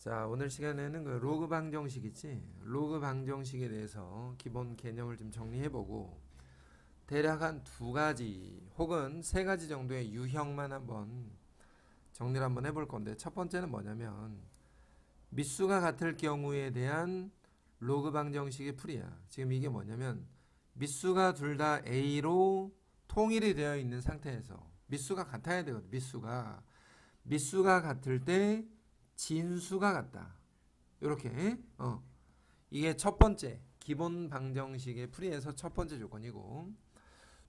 자 오늘 시간에는 그 로그 방정식이지 로그 방정식에 대해서 기본 개념을 좀 정리해보고 대략 한 두 가지 혹은 세 가지 정도의 유형만 한번 정리를 한번 해볼 건데 첫 번째는 뭐냐면 밑수가 같을 경우에 대한 로그 방정식의 풀이야. 지금 이게 뭐냐면 밑수가 둘 다 A로 통일이 되어 있는 상태에서 밑수가 같아야 되거든. 밑수가 밑수가 같을 때 진수가 같다. 요렇게 어 이게 첫 번째 기본 방정식의 풀이에서 첫 번째 조건이고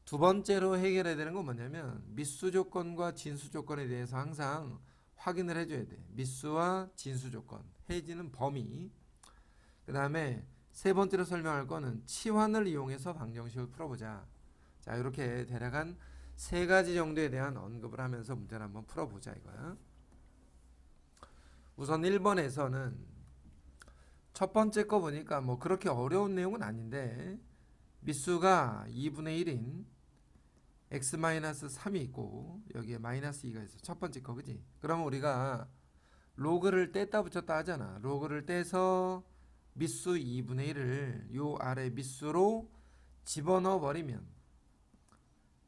두 번째로 해결해야 되는 건 뭐냐면 밑수 조건과 진수 조건에 대해서 항상 확인을 해줘야 돼. 밑수와 진수 조건, 해지는 범위. 그 다음에 세 번째로 설명할 거는 치환을 이용해서 방정식을 풀어보자. 자 이렇게 대략 한 세 가지 정도에 대한 언급을 하면서 문제를 한번 풀어보자 이거야. 우선 1번에서는 첫 번째 거 보니까 뭐 그렇게 어려운 내용은 아닌데 밑수가 2분의 1인 x-3이 있고 여기에 마이너스 2가 있어 첫 번째 거 그지? 그러면 우리가 로그를 뗐다 붙였다 하잖아 로그를 떼서 밑수 2분의 1을 요 아래 밑수로 집어넣어 버리면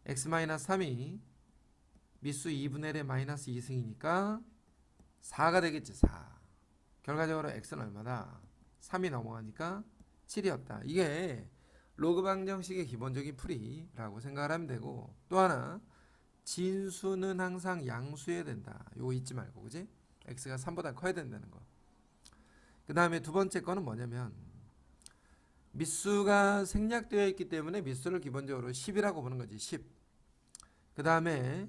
x-3이 밑수 2분의 1의 마이너스 2승이니까 4가 되겠지 4 결과적으로 x는 얼마다? 3이 넘어가니까 7이었다 이게 로그 방정식의 기본적인 풀이라고 생각을 하면 되고 또 하나 진수는 항상 양수여야 된다 요거 잊지 말고 그지? x가 3보다 커야 된다는 거그 다음에 두 번째 거는 뭐냐면 밑수가 생략되어 있기 때문에 밑수를 기본적으로 10이라고 보는 거지 10. 그 다음에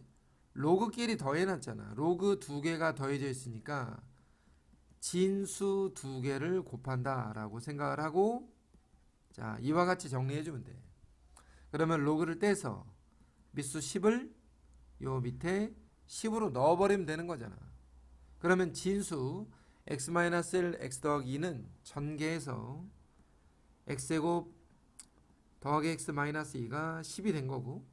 로그끼리 더해놨잖아. 로그 두 개가 더해져 있으니까 진수 두 개를 곱한다라고 생각을 하고 자 이와 같이 정리해주면 돼. 그러면 로그를 떼서 밑수 10을 요 밑에 10으로 넣어버리면 되는 거잖아. 그러면 진수 x-1 x 더하기 2는 전개해서 x제곱 더하기 x 마이너스 2가 10이 된 거고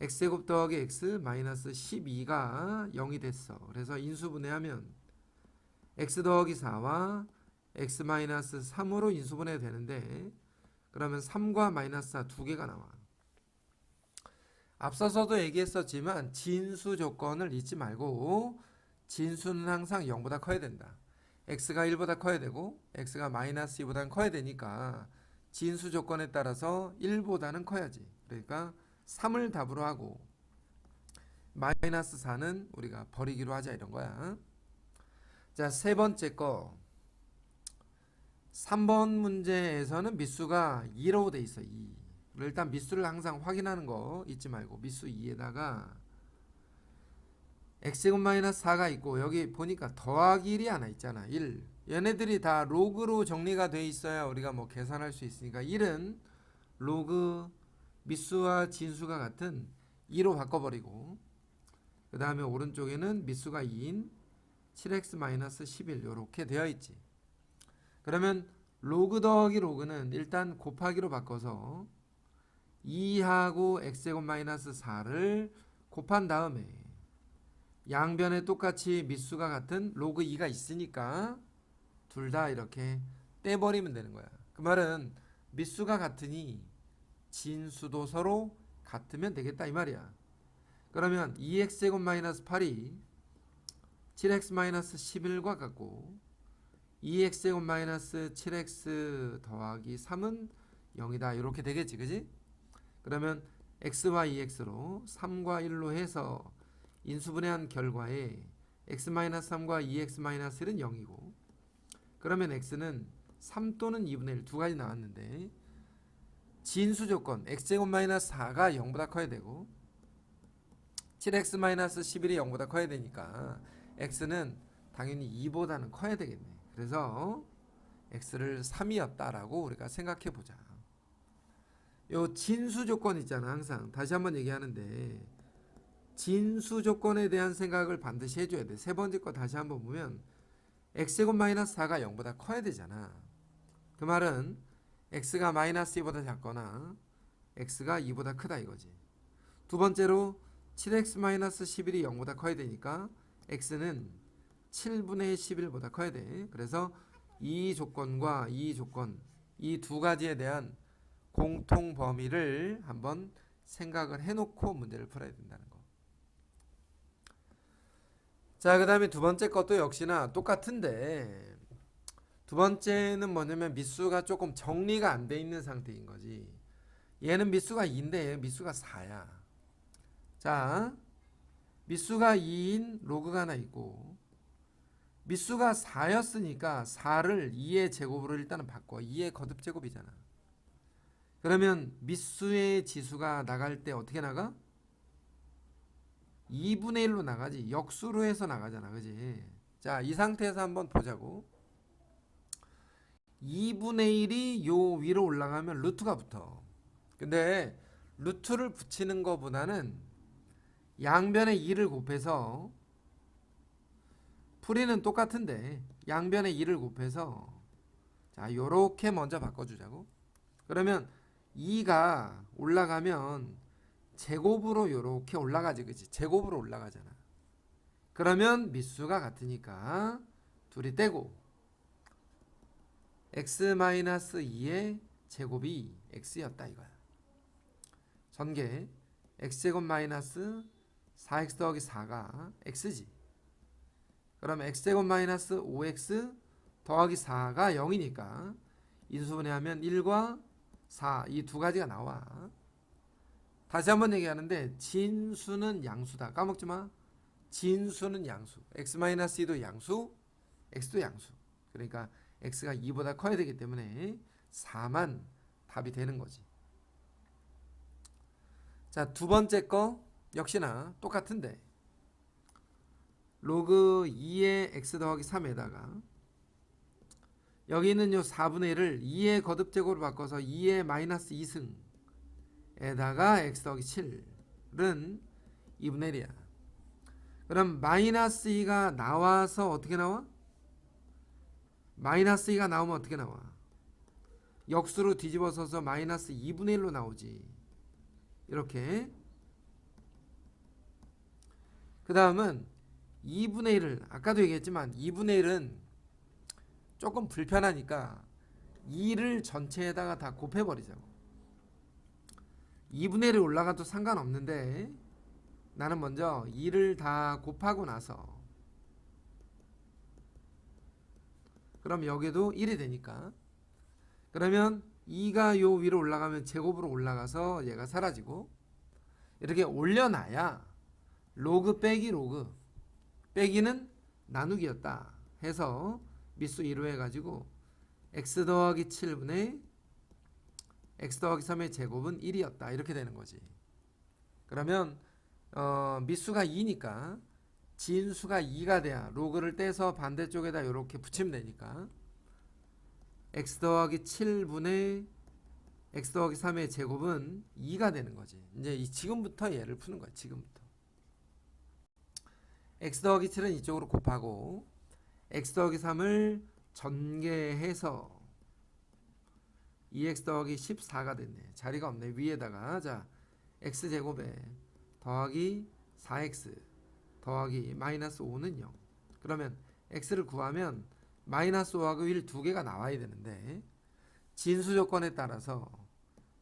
x제곱 더하기 x 마이너스 12가 0이 됐어. 그래서 인수분해하면 x 더하기 4와 x 마이너스 3으로 인수분해 되는데 그러면 3과 마이너스 4 두 개가 나와. 앞서서도 얘기했었지만 진수 조건을 잊지 말고 진수는 항상 0보다 커야 된다. x가 1보다 커야 되고 x가 마이너스 2보다는 커야 되니까 진수 조건에 따라서 1보다는 커야지. 그러니까 3을 답으로 하고 마이너스 4는 우리가 버리기로 하자 이런 거야. 자, 세 번째 거. 3번 문제에서는 밑수가 2로 돼 있어. 2. 일단 밑수를 항상 확인하는 거 잊지 말고 밑수 2에다가 x제곱 마이너스 4가 있고 여기 보니까 더하기 1이 하나 있잖아 1 얘네들이 다 로그로 정리가 돼 있어야 우리가 뭐 계산할 수 있으니까 1은 로그 밑수와 진수가 같은 2로 바꿔버리고 그 다음에 오른쪽에는 밑수가 2인 7x 마이너스 11 이렇게 되어 있지 그러면 로그 더하기 로그는 일단 곱하기로 바꿔서 2하고 x제곱 마이너스 4를 곱한 다음에 양변에 똑같이 밑수가 같은 로그 2가 있으니까 둘 다 이렇게 떼버리면 되는 거야. 그 말은 밑수가 같으니 진수도 서로 같으면 되겠다 이 말이야. 그러면 2x제곱 마이너스 8이 7x 마이너스 11과 같고 2x제곱 마이너스 7x 더하기 3은 0이다 이렇게 되겠지 그지? 그러면 x와 2x로 3과 1로 해서 인수분해한 결과에 x-3과 2x-1은 0이고 그러면 x는 3 또는 2분의 1 두 가지 나왔는데 진수 조건 x제곱 마이너스 4가 0보다 커야 되고 7x 마이너스 11이 0보다 커야 되니까 x는 당연히 2보다는 커야 되겠네. 그래서 x를 3이었다라고 우리가 생각해 보자. 요 진수 조건 있잖아 항상 다시 한번 얘기하는데 진수 조건에 대한 생각을 반드시 해줘야 돼. 세 번째 거 다시 한번 보면 x제곱 마이너스 4가 0보다 커야 되잖아. 그 말은 x가 마이너스 2보다 작거나 x가 2보다 크다 이거지. 두 번째로 7x 마이너스 11이 0보다 커야 되니까 x는 7분의 11보다 커야 돼. 그래서 이 조건과 이 조건 이 두 가지에 대한 공통 범위를 한번 생각을 해놓고 문제를 풀어야 된다는 거. 자, 그 다음에 두 번째 것도 역시나 똑같은데 두 번째는 뭐냐면 미수가 조금 정리가 안 돼 있는 상태인 거지. 얘는 미수가 2인데 미수가 4야. 자, 미수가 2인 로그가 하나 있고 미수가 4였으니까 4를 2의 제곱으로 일단은 바꿔. 2의 거듭 제곱이잖아. 그러면 미수의 지수가 나갈 때 어떻게 나가? 2분의 1로 나가지. 역수로 해서 나가잖아. 그지? 자, 이 상태에서 한번 보자고. 2분의 1이 요 위로 올라가면 루트가 붙어. 근데 루트를 붙이는 것보다는 양변에 2를 곱해서 풀이는 똑같은데 양변에 2를 곱해서 자 요렇게 먼저 바꿔주자고. 그러면 2가 올라가면 제곱으로 요렇게 올라가지 그지 제곱으로 올라가잖아. 그러면 밑수가 같으니까 둘이 떼고 x-2의 제곱이 x였다 이거야. 전개 x제곱 마이너스 4x 더하기 4가 x지. 그럼 x제곱 마이너스 5x 더하기 4가 0이니까 인수분해하면 1과 4 이 두 가지가 나와. 다시 한번 얘기하는데 진수는 양수다. 까먹지 마. 진수는 양수. x 마이너스 2도 양수 x도 양수. 그러니까 x가 2보다 커야 되기 때문에 4만 답이 되는 거지 자 두 번째 거 역시나 똑같은데 로그 2의 x 더하기 3에다가 여기는 요 4분의 1을 2의 거듭제곱으로 바꿔서 2의 마이너스 2승에다가 x 더하기 7은 2분의 1이야. 그럼 마이너스 2가 나와서 어떻게 나와? 마이너스 2가 나오면 어떻게 나와? 역수로 뒤집어서서 마이너스 2분의 1로 나오지. 이렇게. 그 다음은 2분의 1을 아까도 얘기했지만 2분의 1은 조금 불편하니까 2를 전체에다가 다 곱해버리자고 2분의 1이 올라가도 상관없는데 나는 먼저 2를 다 곱하고 나서 그럼 여기도 1이 되니까. 그러면 2가 요 위로 올라가면 제곱으로 올라가서 얘가 사라지고 이렇게 올려놔야 로그 빼기 로그 빼기는 나누기였다 해서 미수 2로 해가지고 x 더하기 7분의 x 더하기 3의 제곱은 1이었다. 이렇게 되는 거지. 그러면 어, 미수가 2니까 진수가 2가 돼야 로그를 떼서 반대쪽에다 이렇게 붙이면 되니까. x 더하기 7분의 x 더하기 3의 제곱은 2가 되는 거지. 이제 이 지금부터 얘를 푸는 거야 지금부터. x 더하기 7은 이쪽으로 곱하고 x 더하기 3을 전개해서 2x 더하기 14가 됐네. 자리가 없네. 위에다가. 자 x 제곱에 더하기 4x 더하기 마이너스 5는 0. 그러면 x를 구하면 마이너스 5하고 1 두 개가 나와야 되는데 진수 조건에 따라서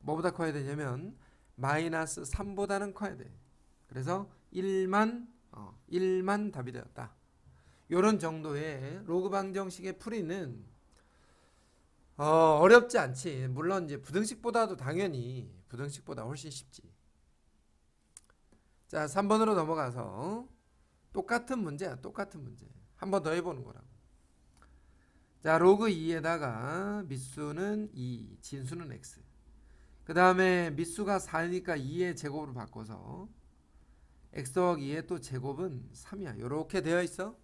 뭐보다 커야 되냐면 마이너스 3보다는 커야 돼. 그래서 1만 어, 1만 답이 되었다. 요런 정도의 로그 방정식의 풀이는 어, 어렵지 않지. 물론 이제 부등식보다도 당연히 부등식보다 훨씬 쉽지. 자, 3번으로 넘어가서 똑같은 문제야. 똑같은 문제. 한 번 더 해보는 거라고. 자, 로그 2에다가 미수는 2, 진수는 x. 그 다음에 미수가 4니까 2의 제곱으로 바꿔서 x 더하기 2의 또 제곱은 3이야. 이렇게 되어 있어.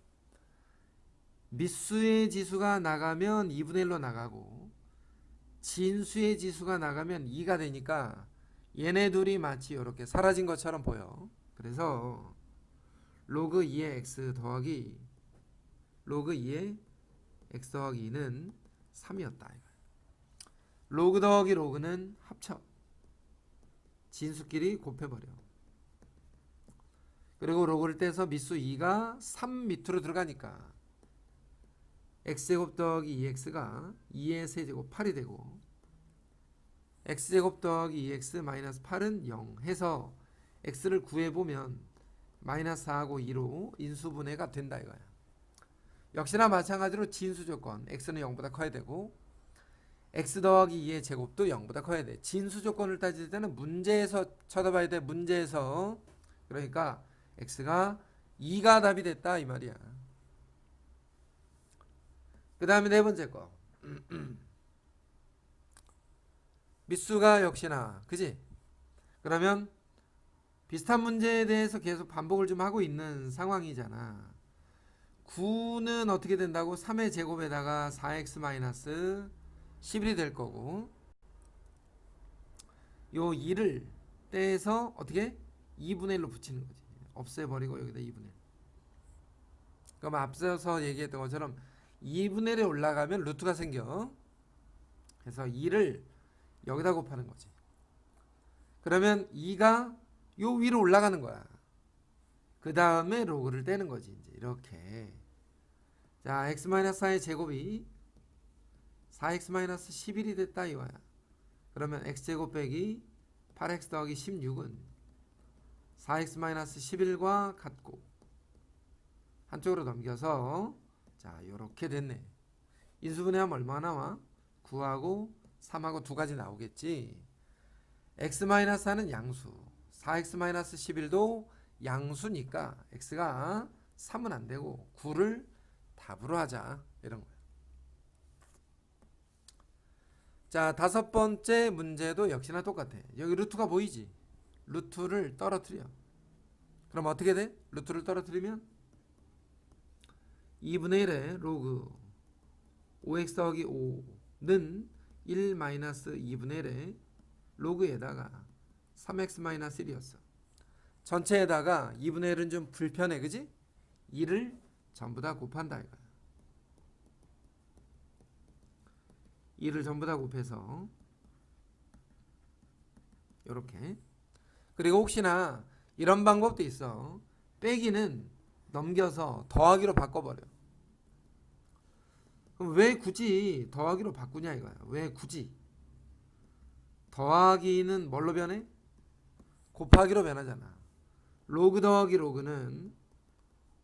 미수의 지수가 나가면 2분의 1로 나가고 진수의 지수가 나가면 2가 되니까 얘네 둘이 마치 이렇게 사라진 것처럼 보여. 그래서 로그 2의 x 더하기 로그 2의 x 더하기 2는 3이었다. 로그 더하기 로그는 합쳐. 진수끼리 곱해버려. 그리고 로그를 떼서 미수 2가 3 밑으로 들어가니까 x제곱 더하기 2x가 2의 세제곱 8이 되고 x제곱 더하기 2x 마이너스 8은 0 해서 x를 구해보면 마이너스 4하고 2로 인수분해가 된다 이거야. 역시나 마찬가지로 진수 조건 x는 0보다 커야 되고 x 더하기 2의 제곱도 0보다 커야 돼. 진수 조건을 따질 때는 문제에서 쳐다봐야 돼. 문제에서 그러니까 x가 2가 답이 됐다 이 말이야. 그 다음에 네 번째 거 미수가 역시나 그지? 그러면 비슷한 문제에 대해서 계속 반복을 좀 하고 있는 상황이잖아. 9는 어떻게 된다고? 3의 제곱에다가 4x 마이너스 11이 될 거고 요 2를 떼서 어떻게? 2분의 1로 붙이는 거지. 없애버리고 여기다 2분의 1. 그럼 앞서서 얘기했던 것처럼 2분의 1에 올라가면 루트가 생겨. 그래서 2를 여기다 곱하는 거지. 그러면 2가 요 위로 올라가는 거야. 그 다음에 로그를 떼는 거지. 이제 이렇게. 자, x-4의 제곱이 4x-11이 됐다 이거야. 그러면 x제곱 빼기 8x 더하기 16은 4x-11과 같고 한쪽으로 넘겨서 자, 요렇게 됐네. 인수분해 하면 얼마 나와? 9하고 3하고 두 가지 나오겠지. x-4는 양수. 4x-11도 양수니까 x가 3은 안 되고 9를 답으로 하자. 이런 거야. 자, 다섯 번째 문제도 역시나 똑같아. 여기 루트가 보이지? 루트를 떨어뜨려. 그럼 어떻게 돼? 루트를 떨어뜨리면 2분의 1의 로그 5x 더하기 5는 1 마이너스 2분의 1의 로그에다가 3x 마이너스 1이었어. 전체에다가 2분의 1은 좀 불편해, 그지? 2를 전부 다 곱한다 이거야. 2를 전부 다 곱해서 이렇게 그리고 혹시나 이런 방법도 있어. 빼기는 넘겨서 더하기로 바꿔버려. 그럼 왜 굳이 더하기로 바꾸냐 이거야. 왜 굳이? 더하기는 뭘로 변해? 곱하기로 변하잖아. 로그 더하기 로그는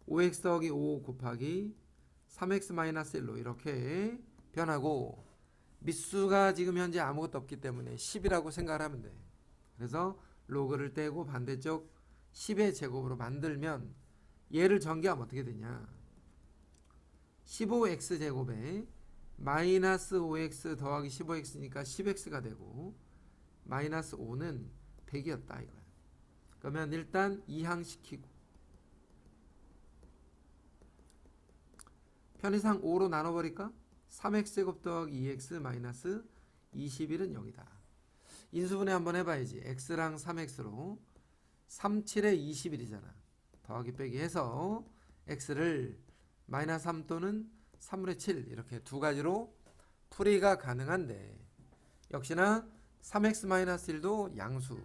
5x 더하기 5 곱하기 3x 마이너스 1로 이렇게 변하고 밑수가 지금 현재 아무것도 없기 때문에 10이라고 생각을 하면 돼. 그래서 로그를 떼고 반대쪽 10의 제곱으로 만들면 얘를 전개하면 어떻게 되냐? 15x 제곱에 마이너스 5x 더하기 15x니까 10x가 되고 마이너스 5는 100이었다 이거야. 그러면 일단 이항시키고 편의상 5로 나눠버릴까? 3x 제곱 더하기 2x 마이너스 21은 0이다. 인수분해 한번 해봐야지. x랑 3x로 3, 7에 21이잖아. 더하기 빼기 해서 x를 마이너스 3 또는 3분의 7 이렇게 두 가지로 풀이가 가능한데 역시나 3x 마이너스 1도 양수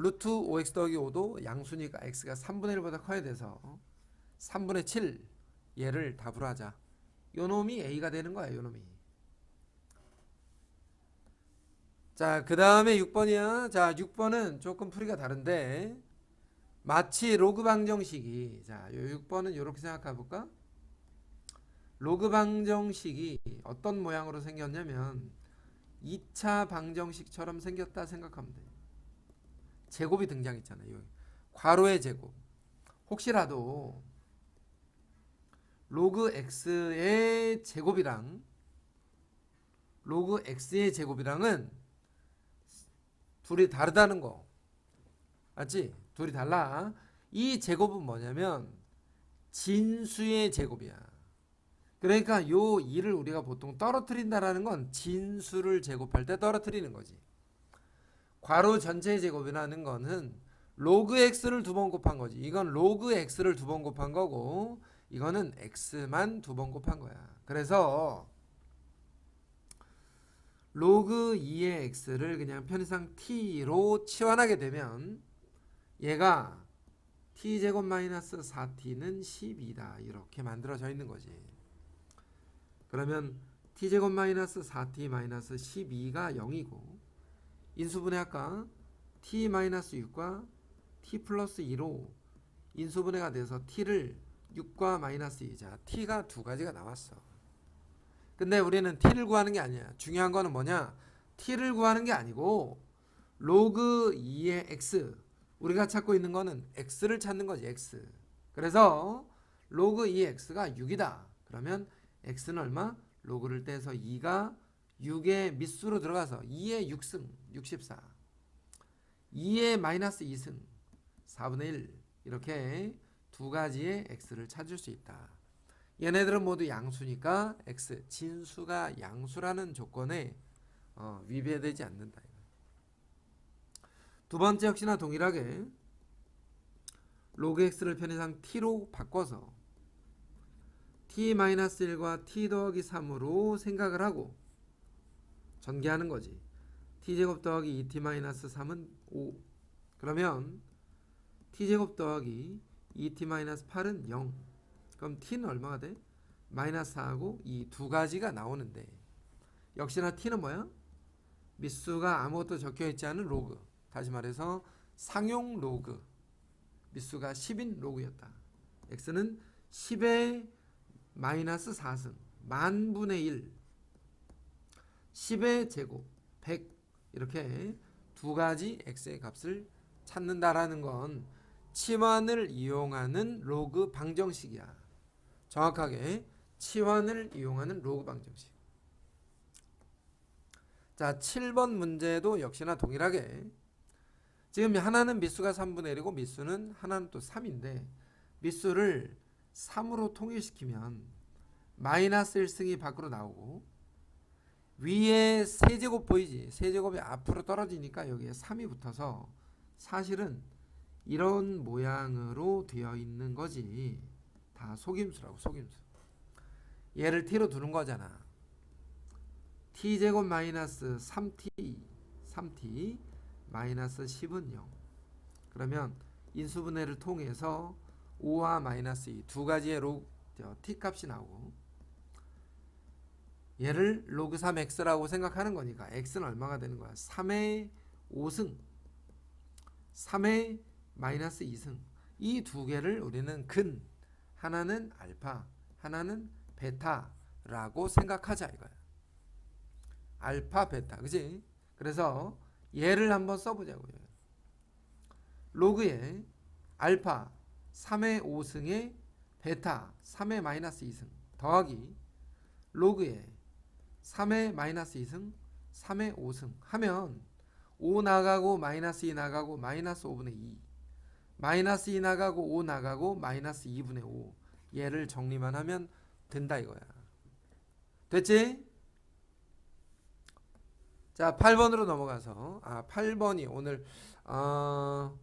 루트 5x 더하기 5도 양수니까 x가 3분의 1보다 커야 돼서 3분의 7 얘를 답으로 하자. 요 놈이 a가 되는 거야, 요 놈이. 자, 그 다음에 6번이야. 자, 6번은 조금 풀이가 다른데 마치 로그 방정식이 자, 요 6번은 이렇게 생각해 볼까? 로그 방정식이 어떤 모양으로 생겼냐면 2차 방정식처럼 생겼다 생각하면 돼. 제곱이 등장했잖아요. 괄호의 제곱. 혹시라도 로그 x의 제곱이랑 로그 x의 제곱이랑은 둘이 다르다는 거. 맞지? 둘이 달라. 이 제곱은 뭐냐면 진수의 제곱이야. 그러니까 요 2를 우리가 보통 떨어뜨린다라는 건 진수를 제곱할 때 떨어뜨리는 거지. 괄호 전체의 제곱이라는 거는 로그 x를 두 번 곱한 거지. 이건 로그 x를 두 번 곱한 거고 이거는 x만 두 번 곱한 거야. 그래서 로그 2의 x를 그냥 편의상 t로 치환하게 되면 얘가 t제곱 마이너스 4t는 12다. 이렇게 만들어져 있는 거지. 그러면 t제곱 마이너스 4t 마이너스 12가 0이고 인수분해 할까? t 마이너스 6과 t 플러스 2로 인수분해가 돼서 t를 6과 마이너스 2 자 t가 두 가지가 나왔어. 근데 우리는 t를 구하는 게 아니야. 중요한 거는 뭐냐? t를 구하는 게 아니고 로그 2의 x 우리가 찾고 있는 거는 x를 찾는 거지 x. 그래서 로그 2의 x가 6이다. 그러면 x는 얼마? 로그를 떼서 2가 6의 밑수로 들어가서 2의 6승 64 2의 마이너스 2승 4분의 1 이렇게 두 가지의 x를 찾을 수 있다. 얘네들은 모두 양수니까 x 진수가 양수라는 조건에 어, 위배되지 않는다. 두 번째 역시나 동일하게 로그 x를 편의상 t로 바꿔서 t-1과 t 더하기 3으로 생각을 하고 전개하는 거지. t제곱 더하기 2t-3은 5. 그러면 t제곱 더하기 2t-8은 0. 그럼 t는 얼마가 돼? 마이너스 4하고 이 두 가지가 나오는데 역시나 t는 뭐야? 밑수가 아무것도 적혀 있지 않은 로그. 다시 말해서 상용 로그. 밑수가 10인 로그였다. x는 10의 마이너스 4승 만분의 1 10의 제곱 100 이렇게 두 가지 x의 값을 찾는다라는 건 치환을 이용하는 로그 방정식이야. 정확하게 치환을 이용하는 로그 방정식. 자, 7번 문제도 역시나 동일하게 지금 하나는 밑수가 3분의 1이고 밑수는 하나는 또 3인데 밑수를 3으로 통일시키면 마이너스 1승이 밖으로 나오고 위에 세제곱 보이지? 세제곱이 앞으로 떨어지니까 여기에 3이 붙어서 사실은 이런 모양으로 되어 있는 거지. 다 속임수라고 속임수. 얘를 t로 두는 거잖아. t제곱 마이너스 3t 3t 마이너스 10은 0. 그러면 인수분해를 통해서 5와 마이너스 2 두 가지의 로, 저, t 값이 나오고 얘를 로그 3x라고 생각하는 거니까 x는 얼마가 되는 거야? 3의 5승. 3의 마이너스 2승. 이 두 개를 우리는 근 하나는 알파 하나는 베타라고 생각하자 이거야. 알파 베타. 그지? 그래서 얘를 한번 써보자고요 로그에 알파 3의 5승에 베타 3의 마이너스 2승 더하기 로그에 3의 마이너스 2승 3의 5승 하면 5 나가고 마이너스 2 나가고 마이너스 5분의 2 마이너스 2 나가고 5 나가고 마이너스 2분의 5 얘를 정리만 하면 된다 이거야. 됐지? 자 8번으로 넘어가서. 아 8번이 오늘 어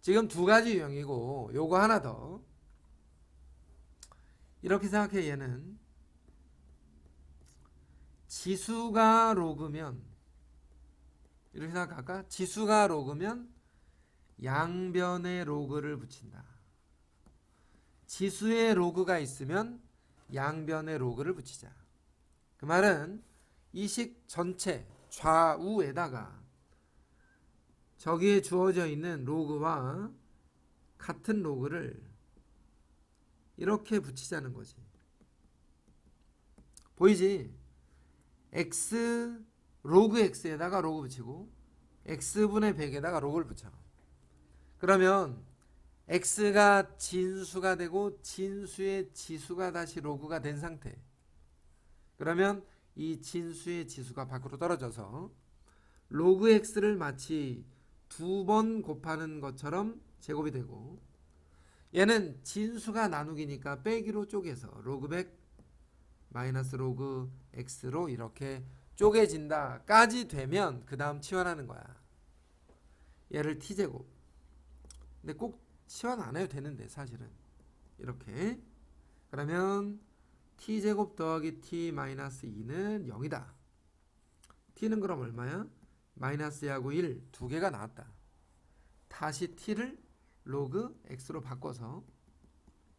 지금 두 가지 유형이고 요거 하나 더. 이렇게 생각해 얘는 지수가 로그면 이렇게 생각할까? 지수가 로그면 양변에 로그를 붙인다. 지수에 로그가 있으면 양변에 로그를 붙이자. 그 말은 이 식 전체 좌우에다가 저기에 주어져 있는 로그와 같은 로그를 이렇게 붙이자는 거지. 보이지? X 로그 x에다가 로그 붙이고 x분의 100에다가 로그를 붙여. 그러면 x가 진수가 되고 진수의 지수가 다시 로그가 된 상태. 그러면 이 진수의 지수가 밖으로 떨어져서 로그 x를 마치 두 번 곱하는 것처럼 제곱이 되고 얘는 진수가 나누기니까 빼기로 쪼개서 로그 100 마이너스 로그 x로 이렇게 쪼개진다까지 되면 그 다음 치환하는 거야. 얘를 t제곱. 근데 꼭 치환 안 해도 되는데 사실은 이렇게 그러면 t제곱 더하기 t 마이너스 2는 0이다. t는 그럼 얼마야? 마이너스 하고 1 두 개가 나왔다. 다시 t를 로그 x로 바꿔서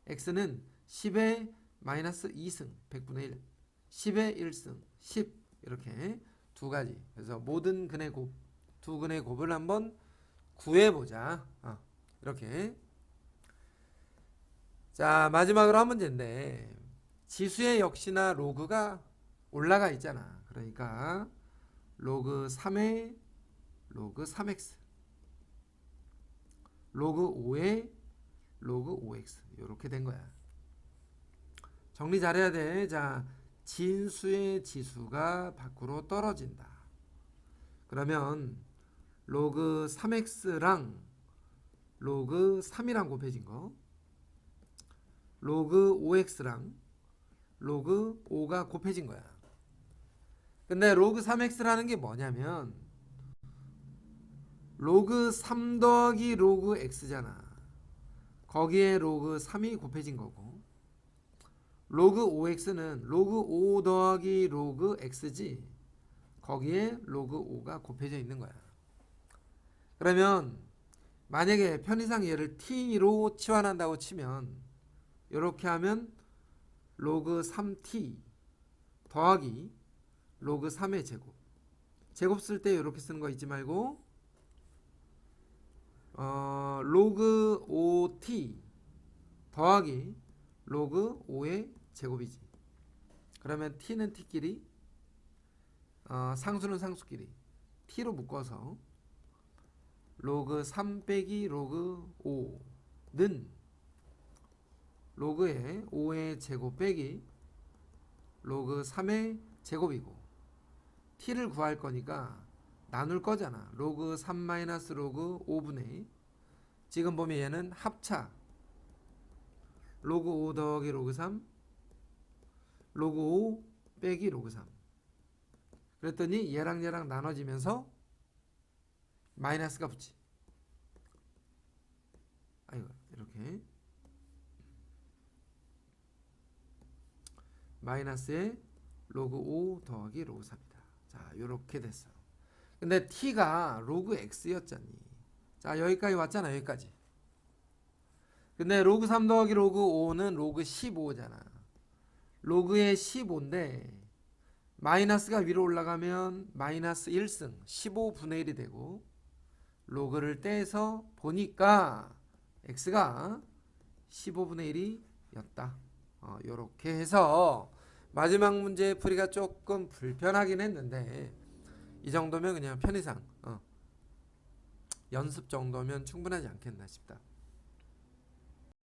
x는 10의 마이너스 2승 100분의 1 10의 1승 10 이렇게 두 가지. 그래서 모든 근의 곱 두 근의 곱을 한번 구해보자. 어, 이렇게. 자 마지막으로 한 문제인데 지수에 역시나 로그가 올라가 있잖아. 그러니까 로그 3의 로그 3x 로그 5의 로그 5x 이렇게 된 거야 정리 잘해야 돼. 자, 진수의 지수가 밖으로 떨어진다. 그러면 로그 3x랑 로그 3이랑 곱해진 거 로그 5x랑 로그 5가 곱해진 거야. 근데 로그 3x라는 게 뭐냐면 로그 3 더하기 로그 x잖아. 거기에 로그 3이 곱해진 거고 로그 5x는 로그 5 더하기 로그 x지 거기에 로그 5가 곱해져 있는 거야. 그러면 만약에 편의상 얘를 t로 치환한다고 치면 이렇게 하면 로그 3t 더하기 로그 3의 제곱 제곱 쓸 때 이렇게 쓰는 거 잊지 말고 어, 로그 5t 더하기 로그 5의 제곱이지. 그러면 t는 t끼리 어, 상수는 상수끼리 t로 묶어서 로그 3 빼기 로그 5는 로그의 5의 제곱 빼기 로그 3의 제곱이고 t를 구할 거니까 나눌 거잖아. 로그 3 마이너스 로그 5분의 지금 보면 얘는 합차 로그 5 더하기 로그 3 로그 5 빼기 로그 3 그랬더니 얘랑 얘랑 나눠지면서 마이너스가 붙지. 아이고 이렇게. 마이너스에 로그 5 더하기 로그 3이다. 자 요렇게 됐어. 근데 t가 로그 x였잖니. 자 여기까지 왔잖아 여기까지. 근데 로그 3 더하기 로그 5는 로그 15잖아. 로그의 15인데 마이너스가 위로 올라가면 마이너스 1승 15분의 1이 되고 로그를 떼서 보니까 x가 15분의 1이였다. 어, 이렇게 해서 마지막 문제 풀이가 조금 불편하긴 했는데 이 정도면 그냥 편의상 어, 연습 정도면 충분하지 않겠나 싶다.